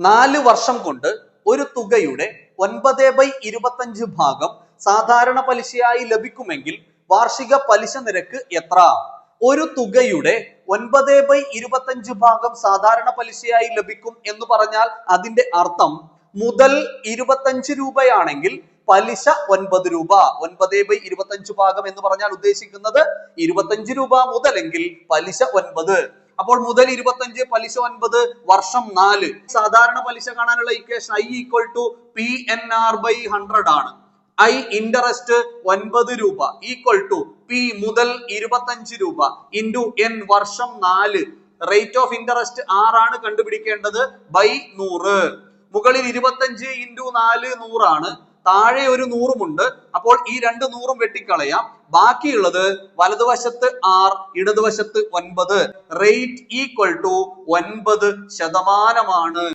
നാല് വർഷം കൊണ്ട് ഒരു തുകയുടെ ഒൻപത് ബൈ ഇരുപത്തഞ്ച് ഭാഗം സാധാരണ പലിശയായി ലഭിക്കുമെങ്കിൽ വാർഷിക പലിശ നിരക്ക് എത്ര? ഒരു തുകയുടെ ഒൻപത് ബൈ ഇരുപത്തഞ്ച് ഭാഗം സാധാരണ പലിശയായി ലഭിക്കും എന്ന് പറഞ്ഞാൽ അതിന്റെ അർത്ഥം മുതൽ ഇരുപത്തഞ്ച് രൂപയാണെങ്കിൽ പലിശ ഒൻപത് രൂപ. ഒൻപത് ബൈ ഇരുപത്തഞ്ച് ഭാഗം എന്ന് പറഞ്ഞാൽ ഉദ്ദേശിക്കുന്നത് ഇരുപത്തഞ്ച് രൂപ മുതലെങ്കിൽ പലിശ ഒൻപത്. അപ്പോൾ മുതൽ ഇരുപത്തഞ്ച് പലിശ ഒൻപത് വർഷം നാല്. സാധാരണ പലിശ കാണാനുള്ള equation I equal to P N R by hundred ആണ്. ഐ ഇന്ററസ്റ്റ് ഒൻപത് രൂപ ഈക്വൽ ടു പി മുതൽ ഇരുപത്തഞ്ച് രൂപ ഇന്റു എൻ വർഷം നാല്. റേറ്റ് ഓഫ് ഇന്ററസ്റ്റ് ആറാണ് കണ്ടുപിടിക്കേണ്ടത് ബൈ നൂറ്. മുകളിൽ ഇരുപത്തഞ്ച് ഇന്റു നാല് നൂറാണ്. താഴെ ഒരു നൂറുമുണ്ട്. അപ്പോൾ ഈ രണ്ട് നൂറും വെട്ടിക്കളയാം. ബാക്കിയുള്ളത് വലതുവശത്ത് ആറ് ഇടതുവശത്ത് ഒൻപത്. റേറ്റ് ഈക്വൽ ടു ഒൻപത് ശതമാനമാണ്.